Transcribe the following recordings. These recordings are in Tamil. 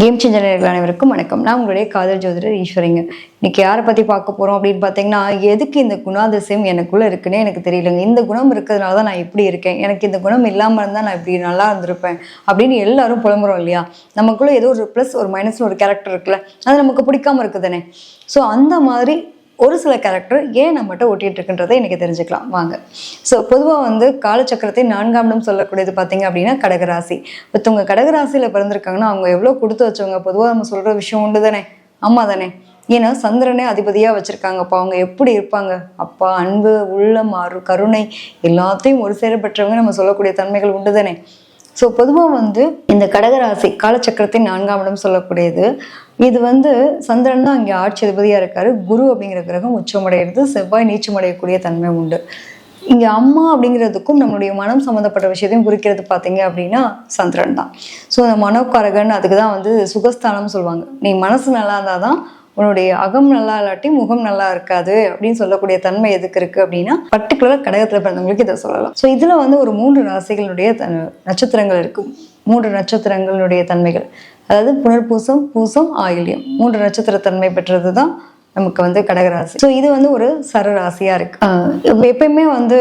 கேம் சேஞ்சர் அனைவருக்கும் வணக்கம். நான் உங்களுடைய காதல் ஜோதிடர் ஈஸ்வரிங்க. இன்னைக்கு யாரை பற்றி பார்க்க போகிறோம் அப்படின்னு பார்த்தீங்கன்னா எதுக்கு இந்த குணாதிசயம் எனக்குள்ளே இருக்குன்னே எனக்கு தெரியலங்க. இந்த குணம் இருக்கிறதுனால தான் நான் இப்படி இருக்கேன். எனக்கு இந்த குணம் இல்லாமல் இருந்தால் நான் இப்படி நல்லா இருந்திருப்பேன் அப்படின்னு எல்லாரும் புலம்புறோம் இல்லையா? நமக்குள்ளே ஏதோ ஒரு ப்ளஸ் ஒரு மைனஸ்னு ஒரு கேரக்டர் இருக்குல்ல அது நமக்கு பிடிக்காம இருக்குதானே. ஸோ அந்த மாதிரி ஒரு சில கேரக்டர் ஏன் நம்மகிட்ட ஓட்டிகிட்டு இருக்குன்றதை எனக்கு தெரிஞ்சுக்கலாம். வாங்க. ஸோ பொதுவாக வந்து காலச்சக்கரத்தை நான்காம் இடம் சொல்லக்கூடியது பார்த்தீங்க அப்படின்னா கடகராசி. ஒருத்தவங்க கடகராசியில் பிறந்திருக்காங்கன்னா அவங்க எவ்வளோ கொடுத்து வச்சவங்க? பொதுவாக நம்ம சொல்கிற விஷயம் உண்டு தானே? ஆமாம் தானே? ஏன்னா சந்திரனே அதிபதியாக வச்சுருக்காங்கப்பா அவங்க எப்படி இருப்பாங்க? அப்பா அன்பு உள்ளம் அரு கருணை எல்லாத்தையும் ஒரு சேர பெற்றவங்க நம்ம சொல்லக்கூடிய தன்மைகள் உண்டு தானே? ஸோ பொதுவாக வந்து இந்த கடகராசி காலச்சக்கரத்தின் நான்காம் இடம் சொல்லக்கூடியது. இது வந்து சந்திரன் தான் இங்கே ஆட்சி அதிபதியாக இருக்காரு. குரு அப்படிங்கிற கிரகம் உச்சமடைகிறது. செவ்வாய் நீச்சமடையக்கூடிய தன்மை உண்டு. இங்கே அம்மா அப்படிங்கிறதுக்கும் நம்மளுடைய மனம் சம்மந்தப்பட்ட விஷயத்தையும் குறிக்கிறது பார்த்தீங்க அப்படின்னா சந்திரன் தான். ஸோ அந்த மனோக்காரகன் அதுக்கு தான் வந்து சுகஸ்தானம் சொல்லுவாங்க. நீ மனசு நல்லா இருந்தால் தான் உன்னுடைய அகம் நல்லா இல்லாட்டி முகம் நல்லா இருக்காது அப்படின்னு சொல்லக்கூடிய தன்மை எதுக்கு இருக்கு அப்படின்னா பர்டிகுலராக கடகத்தில் பிறந்தவங்களுக்கு இதை சொல்லலாம். ஸோ இதில் வந்து ஒரு மூன்று ராசிகளுடைய நட்சத்திரங்கள் இருக்கும் மூன்று நட்சத்திரங்களுடைய தன்மைகள். அதாவது புனர்பூசம் பூசம் ஆயில்யம். மூன்று நட்சத்திர தன்மை பெற்றது தான் நமக்கு வந்து கடகராசி. ஸோ இது வந்து ஒரு சரராசியாக இருக்கு. எப்பயுமே வந்து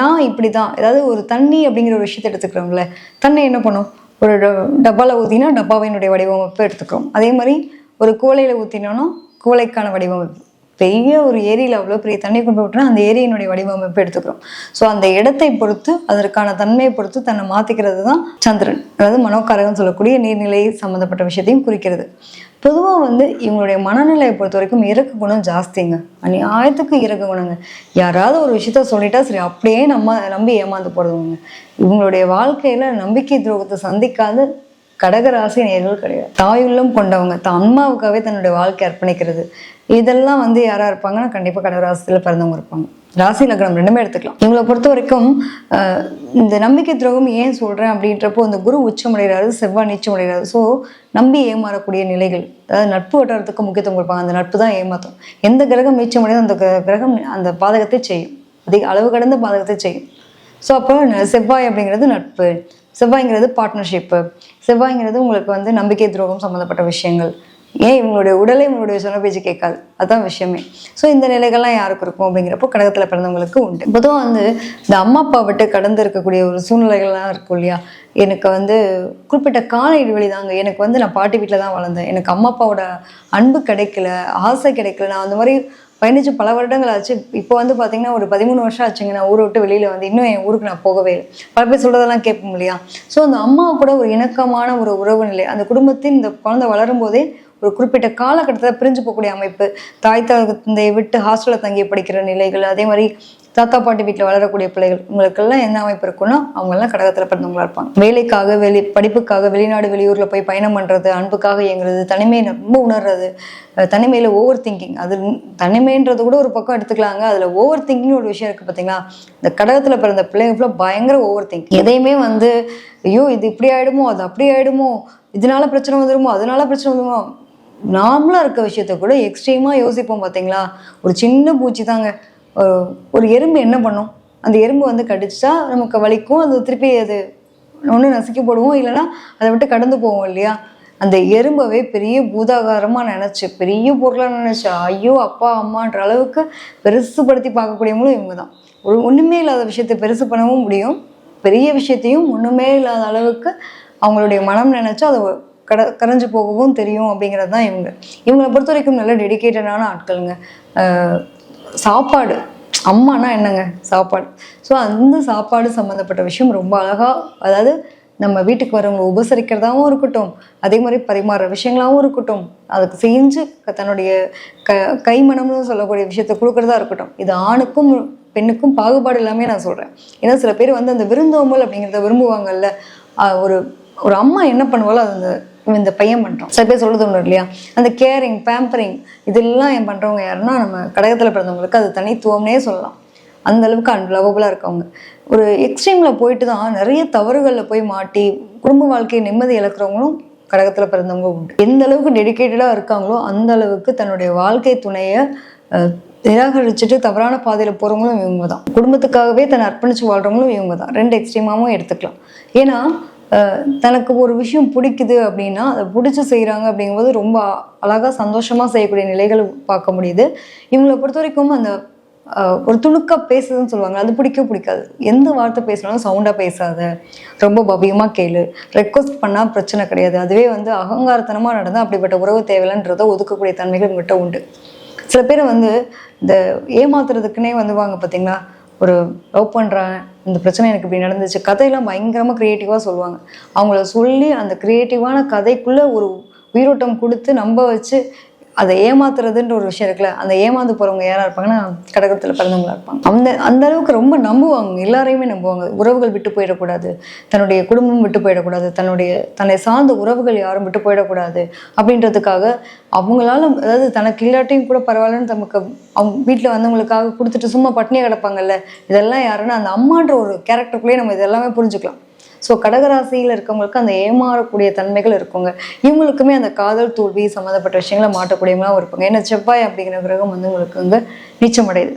நான் இப்படி தான் ஏதாவது ஒரு தண்ணி அப்படிங்கிற ஒரு விஷயத்தை எடுத்துக்கிறோம்ல. தண்ணி என்ன பண்ணும்? ஒரு ட- டப்பால ஊற்றினா டப்பாவினுடைய வடிவமைப்பு எடுத்துக்கிறோம். அதே மாதிரி ஒரு கூலையில் ஊற்றினோன்னா கூலைக்கான வடிவமைப்பு பெரிய ஒரு ஏரியில் அவ்வளோ பெரிய தண்ணி கொண்டு விட்டோம்னா அந்த ஏரியினுடைய வடிவமைப்பு எடுத்துக்கிறோம். ஸோ அந்த இடத்தை பொறுத்து அதற்கான தன்மையை பொறுத்து தன்னை மாற்றிக்கிறது தான் சந்திரன். அதாவது மனோக்காரகம் சொல்லக்கூடிய நீர்நிலை சம்மந்தப்பட்ட விஷயத்தையும் குறிக்கிறது. பொதுவாக வந்து இவங்களுடைய மனநிலையை பொறுத்த வரைக்கும் இறக்கு குணம் ஜாஸ்திங்க. அநியாயத்துக்கு இறக்கு குணங்க. யாராவது ஒரு விஷயத்த சொல்லிட்டா சரி அப்படியே நம்ம நம்பி ஏமாந்து போடுறவங்க இவங்களுடைய வாழ்க்கையில் நம்பிக்கை துரோகத்தை சந்திக்காது கடகராசி நேர்கள் கிடையாது. தாயுள்ளம் கொண்டவங்க தான் அம்மாவுக்காகவே தன்னுடைய வாழ்க்கை அர்ப்பணிக்கிறது. இதெல்லாம் வந்து யாராக இருப்பாங்கன்னா கண்டிப்பாக கடகராசியில் பிறந்தவங்க இருப்பாங்க. ராசி லக்னம் ரெண்டுமே எடுத்துக்கலாம். இவங்களை பொறுத்த வரைக்கும் இந்த நம்பிக்கை துரோகம் ஏன் சொல்கிறேன் அப்படின்றப்போ இந்த குரு உச்சமடைகிறாரு செவ்வாய் நீச்சமடைகிறாரு ஸோ நம்பி ஏமாறக்கூடிய நிலைகள் அதாவது நட்பு வட்டாரத்துக்கு முக்கியத்துவம் கொடுப்பாங்க. அந்த நட்பு தான் ஏமாத்தும். எந்த கிரகம் நீச்சமடையோ அந்த கிரகம் அந்த பாதகத்தை செய்யும். அதிக அளவு கடந்த பாதகத்தை செய்யும். ஸோ அப்போ செவ்வாய் அப்படிங்கிறது நட்பு. செவ்வாய்ங்கிறது பார்ட்னர்ஷிப்பு செவ்வாய்ங்கிறது உங்களுக்கு வந்து நம்பிக்கை துரோகம் சம்மந்தப்பட்ட விஷயங்கள். ஏன் இவங்களுடைய உடலை இவங்களுடைய சொன்ன பேச்சு கேட்காது? அதுதான் விஷயமே. ஸோ இந்த நிலைகள்லாம் யாருக்கு இருக்கும் அப்படிங்கிறப்போ கடகத்தில் பிறந்தவங்களுக்கு உண்டு. பொதுவாக வந்து இந்த அம்மா அப்பா விட்டு கடந்து இருக்கக்கூடிய ஒரு சூழ்நிலைகள்லாம் இருக்கும் இல்லையா? எனக்கு வந்து குறிப்பிட்ட கால இடைவெளி தாங்க. எனக்கு வந்து நான் பாட்டி வீட்டில் தான் வளர்ந்தேன். எனக்கு அம்மா அப்பாவோட அன்பு கிடைக்கல ஆசை கிடைக்கல. நான் அந்த மாதிரி பயணிச்சு பல வருடங்கள் ஆச்சு. இப்போ வந்து பார்த்தீங்கன்னா ஒரு பதிமூணு வருஷம் ஆச்சுங்க. நான் ஊரை விட்டு வெளியில் வந்து இன்னும் என் ஊருக்கு நான் போகவே இல்லை. பல பேர் சொல்கிறதெல்லாம் கேட்போம் இல்லையா? ஸோ அந்த அம்மா கூட ஒரு இணக்கமான ஒரு உறவு நிலை. அந்த குடும்பத்தின் இந்த குழந்தை வளரும் போதே ஒரு குறிப்பிட்ட காலகட்டத்தில் பிரிஞ்சு போகக்கூடிய அமைப்பு தாய் தந்தையை விட்டு ஹாஸ்டலில் தங்கி படிக்கிற நிலைகள் அதே மாதிரி தாத்தா பாட்டி வீட்டில் வளரக்கூடிய பிள்ளைகள் உங்களுக்கெல்லாம் என்ன அமைப்பு இருக்குன்னா அவங்கெல்லாம் கடகத்தில் பிறந்தவங்களா இருப்பாங்க. வேலைக்காக வெளி படிப்புக்காக வெளிநாடு வெளியூரில் போய் பயணம் பண்ணுறது அன்புக்காக இயங்குறது தனிமையை ரொம்ப உணர்றது தனிமையில் ஓவர் திங்கிங் அது தனிமைன்றது கூட ஒரு பக்கம் எடுத்துக்கலாங்க. அதில் ஓவர் திங்கிங் ஒரு விஷயம் இருக்குது பார்த்தீங்களா இந்த கடகத்தில் பிறந்த பிள்ளைங்க ஃபுல்லாக பயங்கர ஓவர் திங்க் எதையுமே வந்து ஐயோ இது இப்படி ஆகிடுமோ அது அப்படி ஆகிடுமோ இதனால பிரச்சனை வந்துருமோ அதனால பிரச்சனை வந்துருமோ நார்மலாக இருக்க விஷயத்த கூட எக்ஸ்ட்ரீமாக யோசிப்போம் பார்த்தீங்களா ஒரு சின்ன பூச்சி தாங்க ஒரு- எறும்பு என்ன பண்ணும்? அந்த எறும்பு வந்து கடிச்சா நமக்கு வலிக்கும். அது திருப்பி அது ஒன்று நசுக்கி போடுவோம். இல்லைன்னா அதை விட்டு கடந்து போவோம் இல்லையா? அந்த எறும்பவே பெரிய பூதாகாரமாக நினச்சி பெரிய பொருளாக நினச்சி ஐயோ அப்பா அம்மான்ற அளவுக்கு பெருசுப்படுத்தி பார்க்கக்கூடியவங்களும் இவங்க தான் ஒரு ஒன்றுமே இல்லாத விஷயத்தை பெருசு பண்ணவும் முடியும். பெரிய விஷயத்தையும் ஒன்றுமே இல்லாத அளவுக்கு அவங்களுடைய மனம் நினச்சா அதை கட கரைஞ்சு போகவும் தெரியும் அப்படிங்கிறது தான் இவங்க. இவங்களை பொறுத்த வரைக்கும் நல்ல டெடிகேட்டடான ஆட்களுங்க. சாப்பாடு. அம்மானா என்னங்க சாப்பாடு? ஸோ அந்த சாப்பாடு சம்மந்தப்பட்ட விஷயம் ரொம்ப அழகாக அதாவது நம்ம வீட்டுக்கு வரவங்க உபசரிக்கிறதாகவும் இருக்கட்டும் அதே மாதிரி பரிமாற விஷயங்களாகவும் இருக்கட்டும் அதுக்கு செஞ்சு தன்னுடைய க கைமணம்னு சொல்லக்கூடிய விஷயத்த கொடுக்குறதா இருக்கட்டும். இது ஆணுக்கும் பெண்ணுக்கும் பாகுபாடு இல்லாமல் நான் சொல்கிறேன் ஏன்னா சில பேர் வந்து அந்த விருந்தோம்பல் அப்படிங்கிறத விரும்புவாங்கல்ல ஒரு ஒரு அம்மா என்ன பண்ணுவாலோ அது அந்த இந்த பையன் பண்ணுறான் சில பேர் சொல்லுது ஒன்று இல்லையா? அந்த கேரிங் பேம்பரிங் இதெல்லாம் என் பண்ணுறவங்க யாருன்னா நம்ம கடகத்தில் பிறந்தவங்களுக்கு அது தனித்துவம்னே சொல்லலாம். அந்த அளவுக்கு அன்லவபுளாக இருக்கவங்க. ஒரு எக்ஸ்ட்ரீமில் போயிட்டு தான் நிறைய தவறுகளில் போய் மாட்டி குடும்ப வாழ்க்கையை நிம்மதி இழக்கிறவங்களும் கடகத்தில் பிறந்தவங்க உண்டு. எந்த அளவுக்கு டெடிகேட்டடாக இருக்காங்களோ அந்த அளவுக்கு தன்னுடைய வாழ்க்கை துணையை நிராகரிச்சுட்டு தவறான பாதையில் போகிறவங்களும் இவங்க தான் குடும்பத்துக்காகவே தன்னை அர்ப்பணித்து வாழ்கிறவங்களும் இவங்க தான் ரெண்டு எக்ஸ்ட்ரீமாகவும் எடுத்துக்கலாம். ஏன்னா தனக்கு ஒரு விஷயம் பிடிக்குது அப்படின்னா அதை பிடிச்சி செய்கிறாங்க அப்படிங்கும்போது ரொம்ப அழகாக சந்தோஷமாக செய்யக்கூடிய நிலைகள் பார்க்க முடியுது. இவங்களை பொறுத்த வரைக்கும் அந்த ஒரு துணுக்காக பேசுதுன்னு சொல்லுவாங்க. அது பிடிக்க பிடிக்காது. எந்த வார்த்தை பேசினாலும் சவுண்டாக பேசாத ரொம்ப பவியமாக கேளு. ரெக்வஸ்ட் பண்ணால் பிரச்சனை கிடையாது. அதுவே வந்து அகங்காரத்தனமாக நடந்தால் அப்படிப்பட்ட உறவு தேவையில்லைன்றதை ஒதுக்கக்கூடிய தன்மைகள் உங்கள்கிட்ட உண்டு. சில பேர் வந்து இந்த ஏமாத்துறதுக்குன்னே வந்துவாங்க பார்த்தீங்களா? ஒரு லவ் பண்ணுறேன் இந்த பிரச்சனை எனக்கு இப்படி நடந்துச்சு. கதையெல்லாம் பயங்கரமாக க்ரியேட்டிவாக சொல்லுவாங்க. அவங்கள சொல்லி அந்த க்ரியேட்டிவான கதைக்குள்ளே ஒரு உயிரோட்டம் கொடுத்து நம்ப வச்சு அதை ஏமாத்துறதுன்ற ஒரு விஷயம் இருக்குல்ல அந்த ஏமாந்து போகிறவங்க யாராக இருப்பாங்கன்னா கடகத்தில் பிறந்தவங்களா இருப்பாங்க. அந்த அந்த அளவுக்கு ரொம்ப நம்புவாங்க எல்லாரையுமே நம்புவாங்க. உறவுகள் விட்டு போயிடக்கூடாது தன்னுடைய குடும்பம் விட்டு போயிடக்கூடாது தன்னுடைய தன்னை சார்ந்த உறவுகள் யாரும் விட்டு போயிடக்கூடாது அப்படின்றதுக்காக அவங்களால அதாவது தனக்கு இல்லாட்டியும் கூட பரவாயில்லன்னு நமக்கு அவங்க வீட்டில் வந்தவங்களுக்காக கொடுத்துட்டு சும்மா பட்னியாக கிடப்பாங்கல்ல இதெல்லாம் யாருன்னா அந்த அம்மான்ற ஒரு கேரக்டருக்குள்ளேயே நம்ம இதெல்லாமே புரிஞ்சுக்கலாம். ஸோ கடகராசியில் இருக்கவங்களுக்கு அந்த ஏமாறக்கூடிய தன்மைகள் இருக்குங்க. இவங்களுக்குமே அந்த காதல் தோல்வி சம்மந்தப்பட்ட விஷயங்களை மாட்டக்கூடியவங்களாம் இருப்பாங்க. ஏன்னா செவ்வாய் அப்படிங்கிற கிரகம் வந்து உங்களுக்கு வந்து நீச்சமடையுது.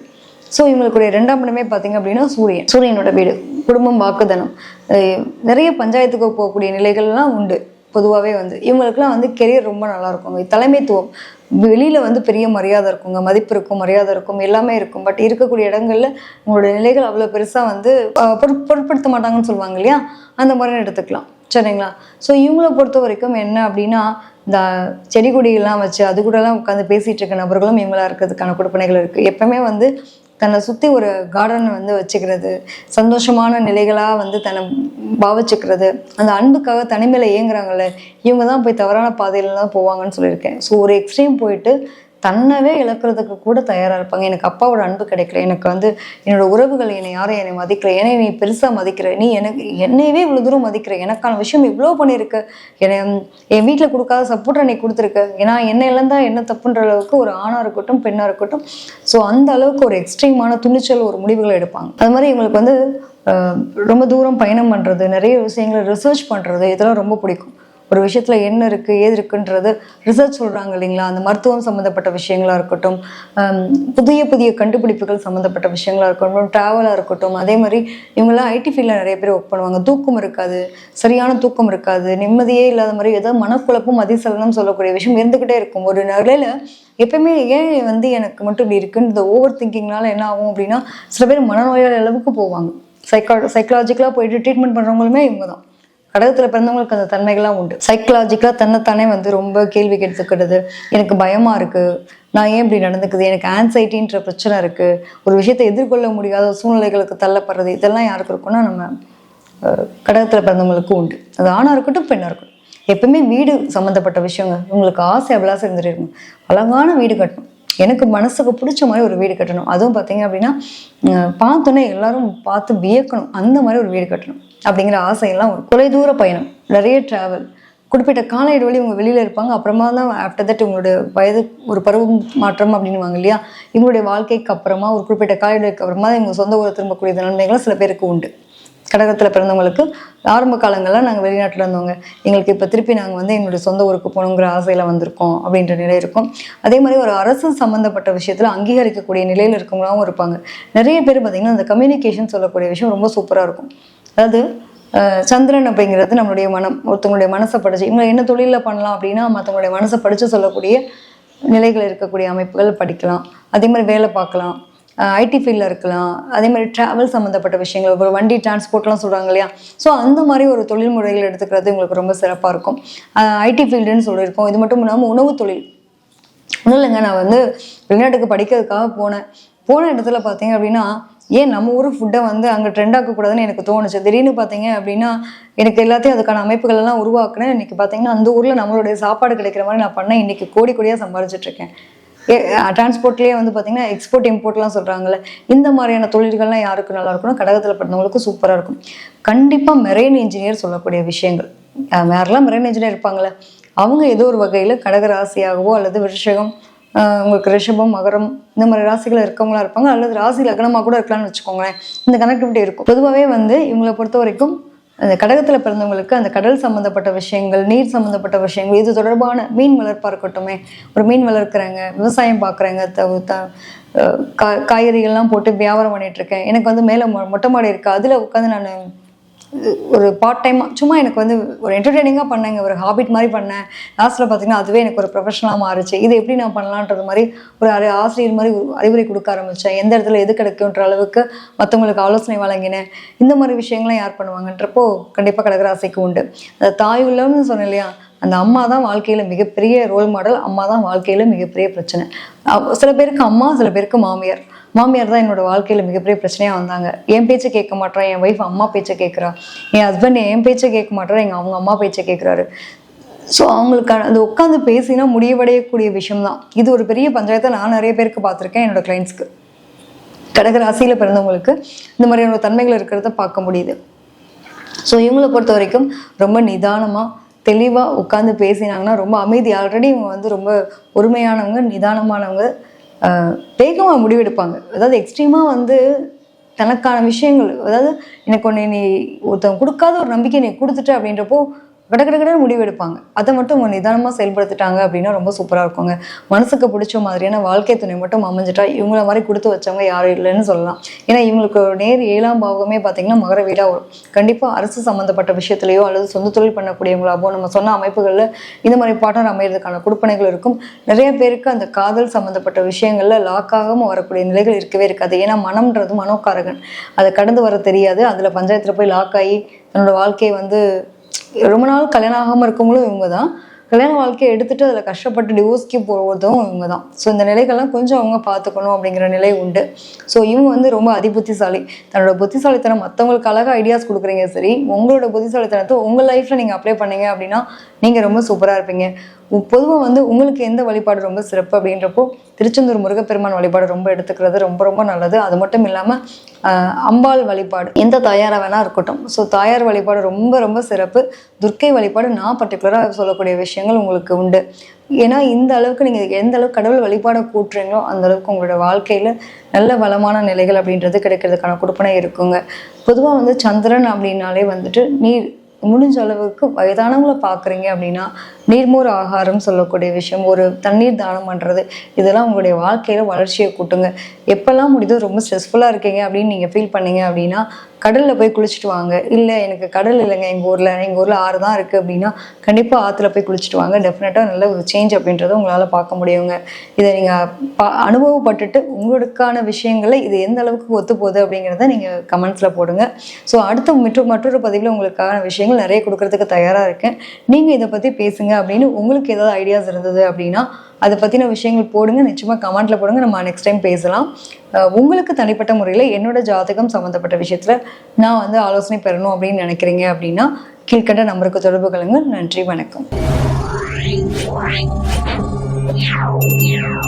ஸோ இவங்களுக்குடைய ரெண்டாம் இடமே பார்த்தீங்க அப்படின்னா சூரியன். சூரியனோட வீடு குடும்பம் வாக்குதனம் நிறைய பஞ்சாயத்துக்கு போகக்கூடிய நிலைகள்லாம் உண்டு. பொதுவாகவே வந்து இவங்களுக்குலாம் வந்து கெரியர் ரொம்ப நல்லா இருக்கும் தலைமைத்துவம் வெளியில் வந்து பெரிய மரியாதை இருக்குங்க மதிப்பு இருக்கும் மரியாதை இருக்கும் எல்லாமே இருக்கும். பட் இருக்கக்கூடிய இடங்களில் உங்களுடைய நிலைகள் அவ்வளோ பெருசாக வந்து பொருட் பொருட்படுத்த மாட்டாங்கன்னு சொல்லுவாங்க இல்லையா? அந்த மாதிரி எடுத்துக்கலாம். சரிங்களா? ஸோ இவங்களை பொறுத்த வரைக்கும் என்ன அப்படின்னா இந்த செடி கொடிகள்லாம் வச்சு அது கூடலாம் உட்காந்து பேசிகிட்டு இருக்க நபர்களும் இவங்களா இருக்கிறதுக்கான கொடுப்பனைகள் இருக்குது எப்பவுமே வந்து தன்னை சுற்றி ஒரு கார்டன் வந்து வச்சுக்கிறது சந்தோஷமான நிலைகளாக வந்து தன்னை பாவிச்சுக்கிறது அந்த அன்புக்காக தனிமையில் இயங்குறாங்கல்ல இவங்க தான் போய் தவறான பாதையில தான் போவாங்கன்னு சொல்லியிருக்கேன். ஸோ ஒரு எக்ஸ்ட்ரீம் போயிட்டு தன்னவே இழக்கிறதுக்கு கூட தயாராக இருப்பாங்க. எனக்கு அப்பாவோட அன்பு கிடைக்கல. எனக்கு வந்து என்னோட உறவுகள் என்னை யாரும் என்னை மதிக்கல. என்னை நீ பெருசாக மதிக்கிற. நீ எனக்கு என்னையவே இவ்வளோ தூரம் மதிக்கிற. எனக்கான விஷயம் இவ்வளோ பண்ணியிருக்க. என்னை என் வீட்டில் கொடுக்காத சப்போர்ட்டை நீ கொடுத்துருக்க. ஏன்னா என்ன என்ன தப்புன்ற அளவுக்கு ஒரு ஆணாக இருக்கட்டும் பெண்ணாக இருக்கட்டும். ஸோ அந்த அளவுக்கு ஒரு எக்ஸ்ட்ரீமான துணிச்சல் ஒரு முடிவுகளை எடுப்பாங்க. அது மாதிரி இவங்களுக்கு வந்து ரொம்ப தூரம் பயணம் பண்ணுறது நிறைய விஷயங்களை ரிசர்ச் பண்ணுறது இதெல்லாம் ரொம்ப பிடிக்கும். ஒரு விஷயத்தில் என்ன இருக்குது ஏது இருக்குன்றது ரிசர்ச் சொல்கிறாங்க இல்லைங்களா? அந்த மருத்துவம் சம்மந்தப்பட்ட விஷயங்களாக இருக்கட்டும் புதிய புதிய கண்டுபிடிப்புகள் சம்மந்தப்பட்ட விஷயங்களா இருக்கட்டும் ட்ராவலாக இருக்கட்டும் அதே மாதிரி இவங்கெல்லாம் ஐடி ஃபீல்டில் நிறைய பேர் ஒர்க் பண்ணுவாங்க. தூக்கம் இருக்காது சரியான தூக்கம் இருக்காது நிம்மதியே இல்லாத மாதிரி ஏதோ மனக்குழப்பும் அதிசலனம் சொல்லக்கூடிய விஷயம் இருந்துக்கிட்டே இருக்கும். ஒரு நிலையில் எப்பயுமே ஏன் வந்து எனக்கு மட்டும் இப்படி இருக்குன்னு இந்த ஓவர் திங்கிங்னால என்ன ஆகும் அப்படின்னா சில பேர் மனநோயாளி அளவுக்கு போவாங்க. சைக்கா சைக்கலாஜிக்கலாக போயிட்டு ட்ரீட்மெண்ட் பண்ணுறவங்களுமே இவங்க தான். கடகத்தில் பிறந்தவங்களுக்கு அந்த தன்மைகள்லாம் உண்டு. சைக்கலாஜிக்கலாக தன்னைத்தானே வந்து ரொம்ப கேள்வி கேட்டுக்கிறது எனக்கு பயமாக இருக்குது நான் ஏன் இப்படி நடந்துக்குது? எனக்கு ஆன்சைட்டின்ற பிரச்சனை இருக்குது ஒரு விஷயத்தை எதிர்கொள்ள முடியாத சூழ்நிலைகளுக்கு தள்ளப்படுறது இதெல்லாம் யாருக்கு இருக்கும்னா நம்ம கடகத்தில் பிறந்தவங்களுக்கு உண்டு. அது ஆணாக இருக்கட்டும் பெண்ணாக இருக்கட்டும். எப்பவுமே வீடு சம்மந்தப்பட்ட விஷயங்க. உங்களுக்கு ஆசை எவ்வளோ இருந்துட்டு அழகான வீடு கட்டணும். எனக்கு மனசுக்கு பிடிச்ச மாதிரி ஒரு வீடு கட்டணும். அதுவும் பார்த்தீங்க அப்படின்னா பார்த்தோன்னே எல்லாரும் பார்த்து வியக்கணும். அந்த மாதிரி ஒரு வீடு கட்டணும். அப்படிங்கிற ஆசையெல்லாம் ஒரு தொலைதூர பயணம் நிறைய ட்ராவல் குறிப்பிட்ட கால இடைவெளி இவங்க வெளியில் இருப்பாங்க. அப்புறமா தான் ஆஃப்டர் தட் இவங்களோட வயது ஒரு பருவம் மாற்றம் அப்படின்னுவாங்க இல்லையா? இவங்களுடைய வாழ்க்கைக்கு அப்புறமா ஒரு குறிப்பிட்ட கால இடைவெளிக்கு அப்புறமா தான் இவங்க சொந்த ஊரை திரும்பக்கூடிய நன்மைகளும் சில பேருக்கு உண்டு. கடகத்தில் பிறந்தவங்களுக்கு ஆரம்ப காலங்களில் நாங்கள் வெளிநாட்டில் இருந்தவங்க. எங்களுக்கு இப்போ திருப்பி நாங்கள் வந்து எங்களுடைய சொந்த ஊருக்கு போகணுங்கிற ஆசையில் வந்திருக்கோம் அப்படின்ற நிலை இருக்கும். அதே மாதிரி ஒரு அரசு சம்மந்தப்பட்ட விஷயத்தில் அங்கீகரிக்கக்கூடிய நிலையில் இருக்கவங்களாகவும் இருப்பாங்க. நிறைய பேர் பார்த்திங்கன்னா அந்த கம்யூனிகேஷன் சொல்லக்கூடிய விஷயம் ரொம்ப சூப்பராக இருக்கும். அதாவது சந்திரன் அப்படிங்கிறது நம்மளுடைய மனம் ஒருத்தவங்களுடைய மனசை படிச்சு இவங்க என்ன தொழிலில் பண்ணலாம் அப்படின்னா மற்றவங்களுடைய மனசை படித்து சொல்லக்கூடிய நிலைகள் இருக்கக்கூடிய அமைப்புகள் படிக்கலாம். அதே மாதிரி வேலை பார்க்கலாம். ஐடி ஃபீல்டில் இருக்கலாம். அதே மாதிரி ட்ராவல் சம்மந்தப்பட்ட விஷயங்கள் ஒரு வண்டி டிரான்ஸ்போர்ட்லாம் சொல்கிறாங்க இல்லையா? ஸோ அந்த மாதிரி ஒரு தொழில் முறைகள் எடுத்துக்கிறது உங்களுக்கு ரொம்ப சிறப்பாக இருக்கும். ஐடி ஃபீல்டுன்னு சொல்லியிருக்கோம். இது மட்டும் இல்லாமல் உணவு தொழில். ஒன்றும் இல்லைங்க நான் வந்து வெளிநாட்டுக்கு படிக்கிறதுக்காக போனேன். போன இடத்துல பார்த்தீங்க அப்படின்னா ஏன் நம்ம ஊர் ஃபுட்டை வந்து அங்கே ட்ரெண்ட் ஆக்கக்கூடாதுன்னு எனக்கு தோணுச்சு. திடீர்னு பார்த்தீங்க அப்படின்னா எனக்கு எல்லாத்தையும் அதுக்கான அமைப்புகள் எல்லாம் உருவாக்குனேன். இன்றைக்கி பார்த்தீங்கன்னா அந்த ஊரில் நம்மளுடைய சாப்பாடு கிடைக்கிற மாதிரி நான் பண்ணேன் இன்னைக்கு கோடி கோடியாக சம்பாரிச்சிட்ருக்கேன் டிரான்ஸ்போர்ட்லேயே வந்து பார்த்தீங்கன்னா எக்ஸ்போர்ட் இம்போர்ட்லாம் சொல்கிறாங்களே இந்த மாதிரியான தொழில்கள்லாம் யாருக்கு நல்லா இருக்கும்னா கடகத்தில் பிறந்தவங்களுக்கு சூப்பராக இருக்கும். கண்டிப்பாக மெரெயின் இன்ஜினியர் சொல்லக்கூடிய விஷயங்கள். அஹ் யாரெல்லாம் மெரெயின் இன்ஜினியர் இருப்பாங்களே அவங்க ஏதோ ஒரு வகையில் கடக ராசியாகவோ அல்லது விஷயம் உங்களுக்கு ரிஷபம் மகரம் இந்த மாதிரி ராசிகள் இருக்கவங்களா இருப்பாங்க. அல்லது ராசி லக்னமாக கூட இருக்கலாம்னு வச்சுக்கோங்களேன். இந்த கனெக்டிவிட்டி இருக்கும். பொதுவாகவே வந்து இவங்களை பொறுத்த வரைக்கும் அந்த கடகத்தில் பிறந்தவங்களுக்கு அந்த கடல் சம்மந்தப்பட்ட விஷயங்கள் நீர் சம்மந்தப்பட்ட விஷயங்கள் இது தொடர்பான மீன் வளர்ப்பாக இருக்கட்டுமே. ஒரு மீன் வளர்க்குறாங்க விவசாயம் பார்க்குறாங்க த த கா காய்கறிகள்லாம் போட்டு வியாபாரம் பண்ணிகிட்ருக்கேன் எனக்கு வந்து மேலே மொட்டை மாடி இருக்குது அதில் உட்காந்து நான் ஒரு பார்ட் டைமாக சும்மா எனக்கு வந்து ஒரு என்டர்டெய்னிங்காக பண்ணேங்க ஒரு ஹாபிட் மாதிரி பண்ணேன். லாஸ்ட்டில் பார்த்தீங்கன்னா அதுவே எனக்கு ஒரு ப்ரொஃபஷனலாக மாறுச்சு. இது எப்படி நான் பண்ணலான்றது மாதிரி ஒரு அறி ஆசிரியர் மாதிரி அறிவுரை கொடுக்க ஆரம்பித்தேன் எந்த இடத்துல எது கிடைக்குன்ற அளவுக்கு மற்றவங்களுக்கு ஆலோசனை வழங்கினேன். இந்த மாதிரி விஷயங்கள்லாம் யார் பண்ணுவாங்கன்றப்போ கண்டிப்பாக கடகராசிக்கு உண்டு. அந்த தாய் உள்ளம்னு சொன்னேன் இல்லையா? அந்த அம்மா தான் வாழ்க்கையில் மிகப்பெரிய ரோல் மாடல் அம்மா தான் வாழ்க்கையில் மிகப்பெரிய பிரச்சனை. சில பேருக்கு அம்மா சில பேருக்கு மாமியார். மாமியார் தான் என்னோட வாழ்க்கையில் மிகப்பெரிய பிரச்சனையாக வந்தாங்க. என் பேச்சை கேட்க மாட்டேறா என் ஒய்ஃப் அம்மா பேச்சை கேட்குறா. என் ஹஸ்பண்ட் என் பேச்சை கேட்க மாட்டேறா எங்கள் அவங்க அம்மா பேச்சை கேட்குறாரு. ஸோ அவங்களுக்கான அந்த உட்காந்து பேசினா முடிவடையக்கூடிய விஷயம் தான் இது ஒரு பெரிய பஞ்சாயத்தை நான் நிறைய பேருக்கு பார்த்துருக்கேன் என்னோட கிளைண்ட்ஸ்க்கு கடகராசியில் பிறந்தவங்களுக்கு இந்த மாதிரியான தன்மைகள் இருக்கிறத பார்க்க முடியுது. ஸோ இவங்களை பொறுத்த வரைக்கும் ரொம்ப நிதானமாக தெளிவாக உட்காந்து பேசினாங்கன்னா ரொம்ப அமைதி. ஆல்ரெடி இவங்க வந்து ரொம்ப பொறுமையானவங்க நிதானமானவங்க. வேகமாக முடிவெடுப்பாங்க. அதாவது எக்ஸ்ட்ரீமாக வந்து தனக்கான விஷயங்கள் அதாவது எனக்கு ஒன்று நீ ஒருத்தவங்க கொடுக்காத ஒரு நம்பிக்கை நீ கொடுத்துட்ட அப்படின்றப்போ கட கட முடிவெடுப்பாங்க. அதை மட்டும் அவங்க நிதானமாக செயல்படுத்திட்டாங்க அப்படின்னா ரொம்ப சூப்பராக இருக்குங்க. மனசுக்கு பிடிச்ச மாதிரியான வாழ்க்கை துணை மட்டும் அமைஞ்சிட்டா இவங்கள மாதிரி கொடுத்து வச்சவங்க யாரும் இல்லைன்னு சொல்லலாம். ஏன்னா இவங்களுக்கு நேர் ஏழாம் பாவமே பார்த்தீங்கன்னா மகர வீடாக வரும். கண்டிப்பாக அரசு சம்மந்தப்பட்ட விஷயத்துலையோ அல்லது சொந்த தொழில் பண்ணக்கூடியவங்களாவோ நம்ம சொன்ன அமைப்புகளில் இந்த மாதிரி பார்ட்னர் அமையிறதுக்கான கொடுப்பனைகள் இருக்கும். நிறைய பேருக்கு அந்த காதல் சம்மந்தப்பட்ட விஷயங்களில் லாக் வரக்கூடிய நிலைகள் இருக்கவே இருக்காது. ஏன்னா மனம்ன்றது மனோக்காரகன் அதை கடந்து வர தெரியாது. அதில் பஞ்சாயத்தில் போய் லாக் ஆகி தன்னோட வாழ்க்கையை வந்து ரொம்ப நாள் கல்யாணம் ஆகாமல் இருக்கவங்களும் இவங்க தான் கல்யாண வாழ்க்கையை எடுத்துட்டு அதில் கஷ்டப்பட்டு டிவோர்ஸ்க்கு போகிறதும் இவங்க தான் ஸோ இந்த நிலைகள்லாம் கொஞ்சம் அவங்க பார்த்துக்கணும் அப்படிங்கிற நிலை உண்டு. ஸோ இவங்க வந்து ரொம்ப அதிபுத்திசாலி. தன்னோட புத்திசாலித்தனம் மற்றவங்களுக்கு அழகாக ஐடியாஸ் கொடுக்குறீங்க சரி உங்களோட புத்திசாலித்தனத்தை உங்கள் லைஃப்பில் நீங்கள் அப்ளை பண்ணீங்க அப்படின்னா நீங்கள் ரொம்ப சூப்பராக இருப்பீங்க. பொதுவாக வந்து உங்களுக்கு எந்த வழிபாடு ரொம்ப சிறப்பு அப்படின்றப்போ திருச்செந்தூர் முருகப்பெருமான் வழிபாடு ரொம்ப எடுத்துக்கிறது ரொம்ப ரொம்ப நல்லது. அது மட்டும் இல்லாமல் அம்பாள் வழிபாடு எந்த தாயாராக வேணா இருக்கட்டும். ஸோ தாயார் வழிபாடு ரொம்ப ரொம்ப சிறப்பு. துர்க்கை வழிபாடு நான் பர்டிகுலராக சொல்லக்கூடிய விஷயங்கள் உங்களுக்கு உண்டு. ஏன்னா இந்த அளவுக்கு நீங்கள் எந்த அளவுக்கு கடவுள் வழிபாடை கூட்டுறீங்களோ அந்த அளவுக்கு உங்களோட வாழ்க்கையில் நல்ல வளமான நிலைகள் அப்படின்றது கிடைக்கிறதுக்கான கொடுப்பனை இருக்குங்க. பொதுவாக வந்து சந்திரன் அப்படின்னாலே வந்துட்டு நீர் முடிஞ்ச அளவுக்கு வயதானவங்களை பார்க்குறீங்க அப்படின்னா நீர்மோர் ஆகாரம் சொல்லக்கூடிய விஷயம் ஒரு தண்ணீர் தானம் பண்ணுறது இதெல்லாம் உங்களுடைய வாழ்க்கையில் வளர்ச்சியை கூட்டுங்க. எப்போல்லாம் முடியுதோ ரொம்ப ஸ்ட்ரெஸ்ஃபுல்லாக இருக்கீங்க அப்படின்னு நீங்கள் ஃபீல் பண்ணீங்க அப்படின்னா கடலில் போய் குளிச்சுட்டு வாங்க. இல்லை எனக்கு கடல் இல்லைங்க. எங்கள் ஊரில் எங்கள் ஊரில் ஆறு தான் இருக்குது அப்படின்னா கண்டிப்பாக ஆற்றுல போய் குளிச்சுட்டு வாங்க. டெஃபினட்டாக நல்ல ஒரு சேஞ்ச் அப்படின்றத உங்களால் பார்க்க முடியுங்க. இதை நீங்கள் பா அனுபவப்பட்டுட்டு உங்களுக்கான விஷயங்களில் இது எந்த அளவுக்கு ஒத்து போகுது அப்படிங்கிறத நீங்கள் கமெண்ட்ஸில் போடுங்க. ஸோ அடுத்த மற்றும் மற்றொரு பதிவில் உங்களுக்கான விஷயங்கள் நிறைய கொடுக்கறதுக்கு தயாராக இருக்கேன். நீங்கள் இதை பற்றி பேசுங்க அப்படின்னு உங்களுக்கு ஏதாவது ஐடியாஸ் இருந்தது அப்படின்னா அதை பற்றின விஷயங்கள் போடுங்க. நிச்சயமாக கமெண்ட்டில் போடுங்க. நம்ம நெக்ஸ்ட் டைம் பேசலாம். உங்களுக்கு தனிப்பட்ட முறையில் என்னோட ஜாதகம் சம்மந்தப்பட்ட விஷயத்தில் நான் வந்து ஆலோசனை பெறணும் அப்படின்னு நினைக்கிறீங்க அப்படின்னா கீழ்கண்ட நம்பருக்கு தொடர்பு கொள்ளுங்கள். நன்றி வணக்கம்.